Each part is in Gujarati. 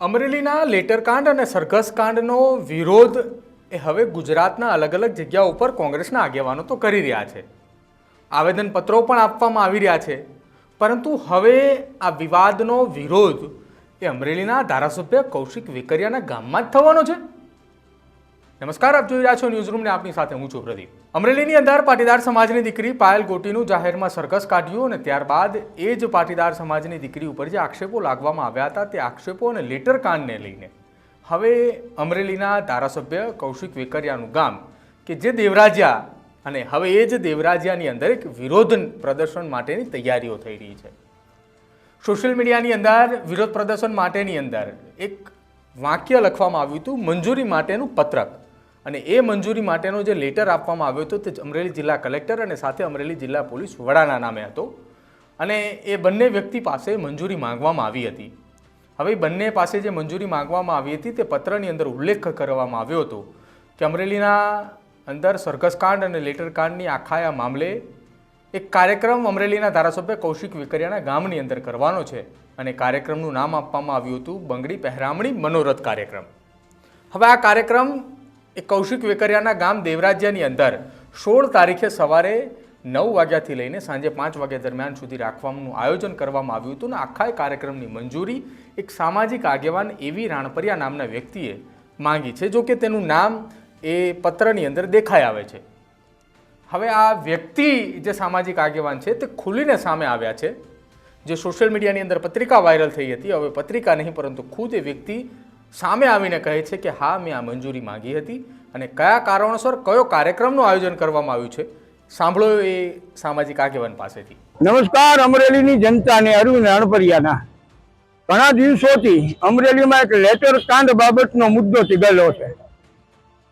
અમરેલીના લેટરકાંડ અને સરઘસકાંડનો વિરોધ એ હવે ગુજરાતના અલગ અલગ જગ્યાઓ ઉપર કોંગ્રેસના આગેવાનો તો કરી રહ્યા છે. આવેદનપત્રો પણ આપવામાં આવી રહ્યા છે. પરંતુ હવે આ વિવાદનો વિરોધ એ અમરેલીના ધારાસભ્ય કૌશિક વેકરિયાના ગામમાં જ થવાનો છે. નમસ્કાર, આપ જોઈ રહ્યા છો ન્યૂઝ આપની સાથે હું છું પ્રદીપ. અમરેલીની અંદર પાટીદાર સમાજની દીકરી પાયલ ગોટીનું જાહેરમાં સરઘસ કાઢ્યું અને ત્યારબાદ એ જ પાટીદાર સમાજની દીકરી ઉપર જે આક્ષેપો લાગવામાં આવ્યા હતા, તે આક્ષેપો અને લેટર કાંડને લઈને. હવે અમરેલીના ધારાસભ્ય કૌશિક વેકરિયાનું ગામ કે જે દેવરાજ્યા અને હવે એ જ દેવરાજ્યાની અંદર એક વિરોધ પ્રદર્શન માટેની તૈયારીઓ થઈ રહી છે. સોશિયલ મીડિયાની અંદર, વિરોધ પ્રદર્શન માટેની અંદર એક વાક્ય લખવામાં આવ્યું હતું, મંજૂરી માટેનું પત્રક. અને એ મંજૂરી માટેનો જે લેટર આપવામાં આવ્યો હતો તે અમરેલી જિલ્લા કલેક્ટર અને સાથે અમરેલી જિલ્લા પોલીસ વડાના નામે હતો. અને એ બંને વ્યક્તિ પાસે મંજૂરી માંગવામાં આવી હતી. હવે બંને પાસે જે મંજૂરી માંગવામાં આવી હતી તે પત્રની અંદર ઉલ્લેખ કરવામાં આવ્યો હતો કે અમરેલીના અંદર સરઘસકાંડ અને લેટરકાંડની આખા આ મામલે એક કાર્યક્રમ અમરેલીના ધારાસભ્ય કૌશિક વિકરિયાના ગામની અંદર કરવાનો છે અને કાર્યક્રમનું નામ આપવામાં આવ્યું હતું બંગડી પહેરામણી મનોરથ કાર્યક્રમ. હવે આ કાર્યક્રમ એ કૌશિક વેકરિયાના ગામ દેવરાજ્યની અંદર સોળ તારીખે સવારે નવ વાગ્યાથી લઈને સાંજે પાંચ વાગ્યા દરમિયાન સુધી રાખવાનું આયોજન કરવામાં આવ્યું હતું અને આખા કાર્યક્રમની મંજૂરી એક સામાજિક આગેવાન એવી રાણપરિયા નામના વ્યક્તિએ માંગી છે, જો કે તેનું નામ એ પત્રની અંદર દેખાઈ આવે છે. હવે આ વ્યક્તિ જે સામાજિક આગેવાન છે તે ખુલીને સામે આવ્યા છે. જે સોશિયલ મીડિયાની અંદર પત્રિકા વાયરલ થઈ હતી. હવે પત્રિકા નહીં, પરંતુ ખુદ એ વ્યક્તિ સામે આવીને કહે છે કે હા, મેં આ મંજૂરી માંગી હતી અને કયા કારણોસર કયો કાર્યક્રમનું આયોજન કરવામાં આવ્યું છે? સાંભળો એ સામાજિક આગેવાન પાસેથી. નમસ્કાર, અમરેલીની જનતાને અરવિંદ અણપરિયાના ઘણા દિવસોથી અમરેલીમાં એક લેટર કાંડ બાબતનો મુદ્દો ટીગેલો છે.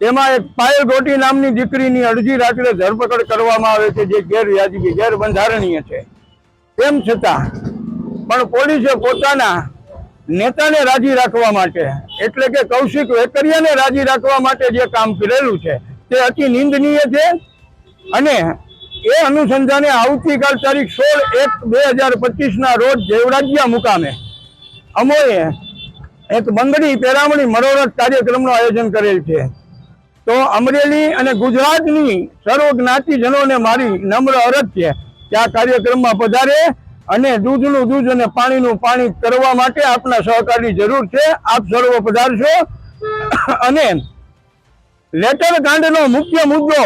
તેમાં એક પાયલ ગોટી નામની દીકરીની અડધી રાત્રે ધરપકડ કરવામાં આવે છે, જે ગેરવ્યાજબી ગેરબંધારણીય છે. તેમ છતાં પણ પોલીસે પોતાના નેતાને રાજી રાખવા માટે, એટલે કે કૌશિક વેકરિયાને રાજી રાખવા માટે જે કામ કરેલું છે, તે અતિ નિંદનીય છે. અને એ અનુસંધાને આવતીકાલ તારીખ સોળ એક બે હજાર પચીસના રોજ દેવરાજ્યા મુકામે અમોએ એક બંગડી પેરામણી મનોરથ કાર્યક્રમનું આયોજન કરેલ છે. તો અમરેલી અને ગુજરાતની સર્વ જ્ઞાતિજનોને મારી નમ્ર અરજ છે કે આ કાર્યક્રમમાં પધારે અને દૂધનું દૂધ અને પાણીનું પાણી કરવા માટે આપના સહકારની જરૂર છે. આપ સર્વ પધારશો. અને લેટર કાંડનો મુખ્ય મુદ્દો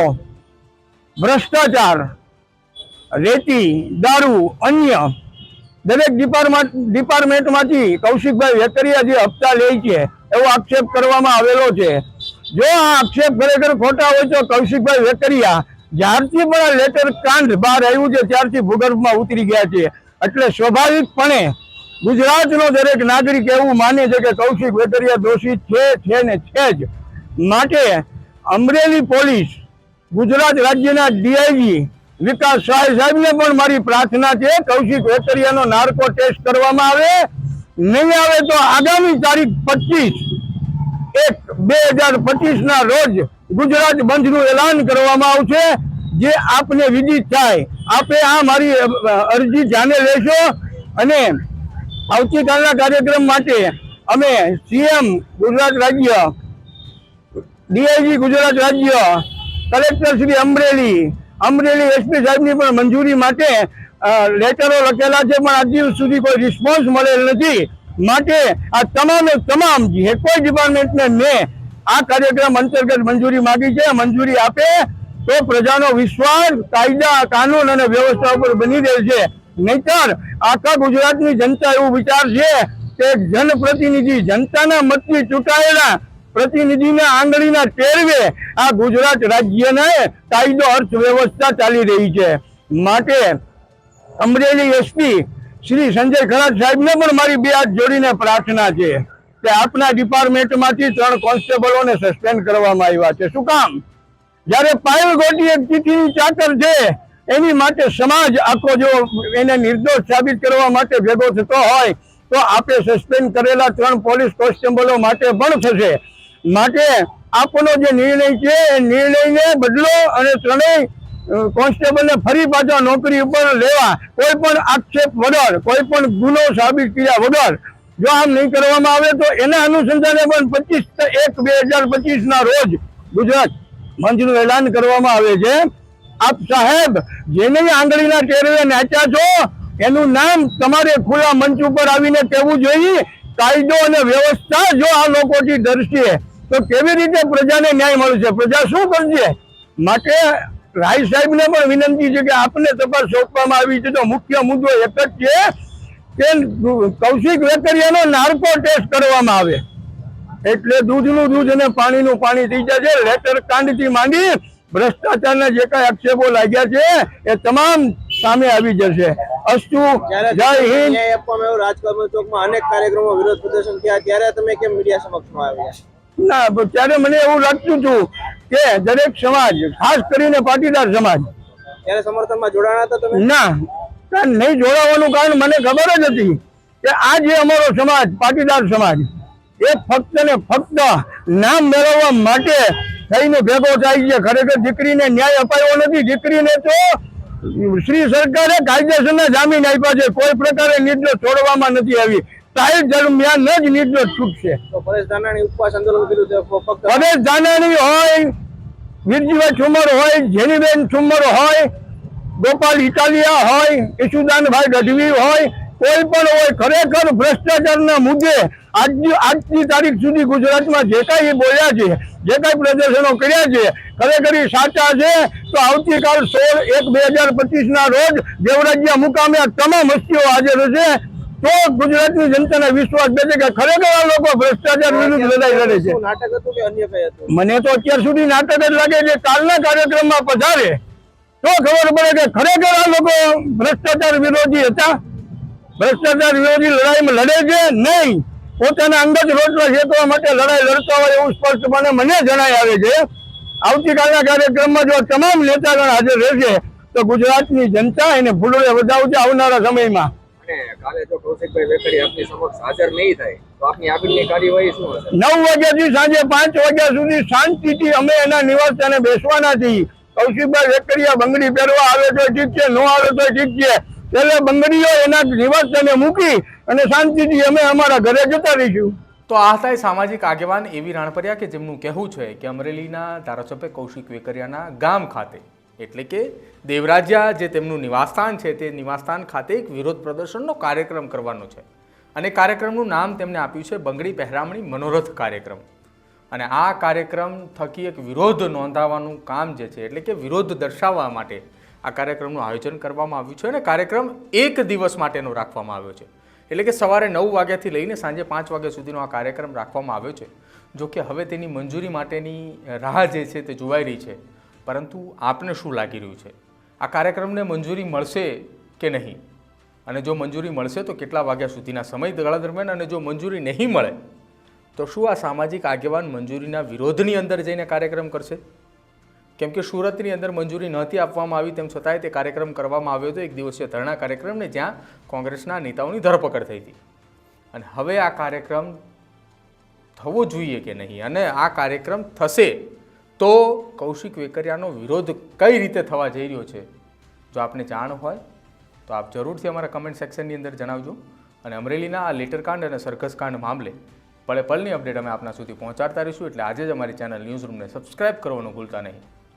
ભ્રષ્ટાચાર, રેતી, દારૂ, અન્ય દરેક ડિપાર્ટમેન્ટ ડિપાર્ટમેન્ટમાંથી કૌશિકભાઈ વેકરિયા જે હપ્તા લે છે, એવો આક્ષેપ કરવામાં આવેલો છે. જો આ આક્ષેપ ખરેખર ખોટા હોય તો કૌશિકભાઈ વેકરિયા જ્યારથી પણ લેટર કાંડ બહાર આવ્યું છે, ત્યારથી ભૂગર્ભમાં ઉતરી ગયા છે. એટલે સ્વાભાવિકપણે ગુજરાતનો દરેક નાગરિક એવું માને છે કે કૌશિક વેકરિયા દોષિત છે છે ને છે જ. માટે અમરેલી પોલીસ ગુજરાત રાજ્યના ડીઆઈજી વિકાસ શાહ સાહેબને પણ મારી પ્રાર્થના છે, કૌશિક વેકરિયાનો નાર્કો ટેસ્ટ કરવામાં આવે. નહીં આવે તો આગામી તારીખ પચીસ એક બે હજાર પચીસના રોજ ગુજરાત બંધનું એલાન કરવામાં આવશે. જે આપને વિદિત થાય. આપે આ મારી અરજી ધ્યાને લેશો અને આવતીકાલના કાર્યક્રમ માટે અમે સીએમ ગુજરાત રાજ્ય, ડીઆઈજી ગુજરાત રાજ્ય, કલેક્ટર શ્રી અમરેલી અમરેલી એસપી સાહેબની પણ મંજૂરી માટે લેટરો લખેલા છે, પણ આજ સુધી કોઈ રિસ્પોન્સ મળેલ નથી. માટે આ તમામે તમામ જે કોઈ ડિપાર્ટમેન્ટને મેં આ કાર્યક્રમ અંતર્ગત મંજૂરી માગી છે. મંજૂરી આપે તો પ્રજાનો વિશ્વાસ, કાયદા, કાનૂન અને વ્યવસ્થા ઉપર બની રહે છે. નહીતર આખા ગુજરાતની જનતા એવું વિચાર છે કે જનપ્રતિનિધિ જનતાના મતથી ચૂંટાયેલા પ્રતિનિધિના આંગળીના ટેરવે આ ગુજરાત રાજ્યને કાયદો અર્થવ્યવસ્થા ચાલી રહી છે. માટે અમરેલી એસપી શ્રી સંજય ખરાટ સાહેબને પણ મારી બે હાથ જોડીને પ્રાર્થના છે કે આપના ડિપાર્ટમેન્ટમાંથી ત્રણ કોન્સ્ટેબલોને સસ્પેન્ડ કરવામાં આવ્યા છે. શું કામ? જ્યારે પાયલ ગોટી એક ચીઠીની ચાકર છે, એની માટે સમાજ આખો જો એને નિર્દોષ સાબિત કરવા માટે ભેગો થતો હોય, તો આપે સસ્પેન્ડ કરેલા ત્રણ પોલીસ કોન્સ્ટેબલો માટે પણ થશે. માટે આપનો જે નિર્ણય છે, એ નિર્ણયને બદલો અને ત્રણેય કોન્સ્ટેબલને ફરી પાછા નોકરી ઉપર લેવા. કોઈ પણ આક્ષેપ વગર, કોઈ પણ ગુનો સાબિત કર્યા વગર, જો આમ નહીં કરવામાં આવે તો એના અનુસંધાને પણ પચીસ એક બે હજાર પચીસના રોજ ગુજરાત મંચનું એલાન કરવામાં આવે છે. આપ સાહેબ, જેને આંગળીના ટેરવે નાચ્યા છો, એનું નામ તમારે ખુલ્લા મંચ ઉપર આવીને કહેવું જોઈએ. કાયદો અને વ્યવસ્થા જો આ લોકોથી દર્શીએ તો કેવી રીતે પ્રજાને ન્યાય મળશે પ્રજા શું કરશે? માટે રાય સાહેબને પણ વિનંતી છે કે આપને તપાસ સોંપવામાં આવી છે. તો મુખ્ય મુદ્દો એક જ છે કે કૌશિક વેકરિયાનો નાર્કો ટેસ્ટ કરવામાં આવે. એટલે દૂધનું દૂધ અને પાણીનું પાણી થઈ જશે. લેટર કાંડથી માંડી ભ્રષ્ટાચારના જે કાંઈ આક્ષેપો લાગ્યા છે એ તમામ સામે આવી જશે. અસ્તુ જય હિન્દ. રાજકમલ ચોકમાં અનેક કાર્યક્રમો વિરોધ પ્રદર્શન થયા ત્યારે તમે કેમ મીડિયા સમક્ષમાં આવ્યા? ના પણ ત્યારે મને એવું લાગતું હતું કે દરેક સમાજ ખાસ કરીને પાટીદાર સમાજ. ત્યારે સમર્થનમાં જોડાણા હતા તમે? ના નહીં જોડાવાનું કારણ મને ખબર જ હતી કે આ જે અમારો સમાજ પાટીદાર સમાજ એ ફક્ત ને ફક્ત નામ મેળવવા માટે થઈને ભેગો થાય છે. ખરેખર દીકરીને ન્યાય અપાયો નથી. દીકરીને તો શ્રી સરકારે કાયદેસરના જામીન આપ્યા છે. કોઈ પ્રકારે નિર્દોષ છોડવામાં નથી આવી. ટ્રાયલ દરમિયાન જ નિર્દોષ છૂટશે. તો પરેશ ધાનાણી હોય વીરજીભાઈ ઠુમર હોય જેનીબેન ઠુમર હોય ગોપાલ ઇટાલિયા હોય ઈશુદાનભાઈ ગઢવી હોય કોઈ પણ હોય ખરેખર ભ્રષ્ટાચારના મુદ્દે આજની આજની તારીખ સુધી ગુજરાતમાં જે કાંઈ બોલ્યા છે જે કાંઈ પ્રદર્શનો કર્યા છે ખરેખર એ સાચા છે તો આવતીકાલ સોળ એક બે હજાર પચીસના રોજ દેવરાજ્યા મુકામે આ તમામ હસ્તીઓ હાજર હશે તો ગુજરાતની જનતાને વિશ્વાસ બેસે કે ખરેખર આ લોકો ભ્રષ્ટાચાર વિરુદ્ધ લડાઈ લડે છે. મને તો અત્યાર સુધી નાટક જ લાગે છે. કાલના કાર્યક્રમમાં પધારે તો ખબર પડે કે ખરેખર આ લોકો ભ્રષ્ટાચાર વિરોધી હતા. ભ્રષ્ટાચાર વિરોધી લડાઈમાં લડે છે? નહીં. પોતાના અંગત રોટલા શેકવા માટે લડાઈ લડતા હોય એવું સ્પષ્ટપણે મને જણાય આવે છે. આવતીકાલના કાર્યક્રમમાં જો તમામ નેતાગણ હાજર રહેશે તો ગુજરાતની જનતા એને ભૂલોડે વધાવશે આવનારા સમયમાં. કાલે જો કૌશિકભાઈ વેકરી આપની સમક્ષ હાજર નહીં થાય. તો આપની આગળની કાર્યવાહી શું હશે? નવ વાગ્યાથી સાંજે પાંચ વાગ્યા સુધી શાંતિથી અમે એના નિવાસસ્થાને બેસવાના છીએ. કૌશિકભાઈ વેકરિયા બંગડી પહેરવા આવે તો ઠીક છે ન આવે તો ઠીક છે. એટલે બંગડીઓ એના નિવાસસ્થાને મૂકી અને શાંતિથી અમે અમારા ઘરે જતા રહીશું. તો આ હતા સામાજિક આગેવાન એવી રાણપરિયા કે જેમનું કહેવું છે કે અમરેલીના ધારાસભ્ય કૌશિક વેકરિયાના ગામ ખાતે, એટલે કે દેવરાજ્યા જે તેમનું નિવાસસ્થાન છે તે નિવાસસ્થાન ખાતે એક વિરોધ પ્રદર્શનનો કાર્યક્રમ કરવાનો છે. અને કાર્યક્રમનું નામ તેમને આપ્યું છે બંગડી પહેરામણી મનોરથ કાર્યક્રમ. અને આ કાર્યક્રમ થકી એક વિરોધ નોંધાવવાનું કામ જે છે, એટલે કે વિરોધ દર્શાવવા માટે આ કાર્યક્રમનું આયોજન કરવામાં આવ્યું છે અને કાર્યક્રમ એક દિવસ માટેનો રાખવામાં આવ્યો છે. એટલે કે સવારે નવ વાગ્યાથી લઈને સાંજે પાંચ વાગ્યા સુધીનો આ કાર્યક્રમ રાખવામાં આવ્યો છે. જો કે હવે તેની મંજૂરી માટેની રાહ જે છે તે જોવાઈ રહી છે. પરંતુ આપને શું લાગી રહ્યું છે? આ કાર્યક્રમને મંજૂરી મળશે કે નહીં? અને જો મંજૂરી મળશે તો કેટલા વાગ્યા સુધીના સમયગાળા દરમિયાન અને જો મંજૂરી નહીં મળે, તો શું આ સામાજિક આગેવાન મંજૂરીના વિરોધની અંદર જઈને કાર્યક્રમ કરશે? કેમ કે સુરતની અંદર મંજૂરી નહોતી આપવામાં આવી, તેમ છતાંય તે કાર્યક્રમ કરવામાં આવ્યો હતો, એક દિવસીય ધરણા કાર્યક્રમને જ્યાં કોંગ્રેસના નેતાઓની ધરપકડ થઈ હતી. અને હવે આ કાર્યક્રમ થવો જોઈએ કે નહીં? અને આ કાર્યક્રમ થશે તો કૌશિક વેકરિયાનો વિરોધ કઈ રીતે થવા જઈ રહ્યો છે? જો આપને જાણ હોય, તો આપ જરૂરથી અમારા કમેન્ટ સેક્શનની અંદર જણાવજો. અને અમરેલીના આ લેટરકાંડ અને સરઘસકાંડ મામલે પળે પળની અપડેટ અમે આપના સુધી પહોંચાડતા રહીશું. એટલે આજે જ અમારી ચેનલ ન્યૂઝ રૂમને સબસ્ક્રાઇબ કરવાનું ભૂલતા નહીં.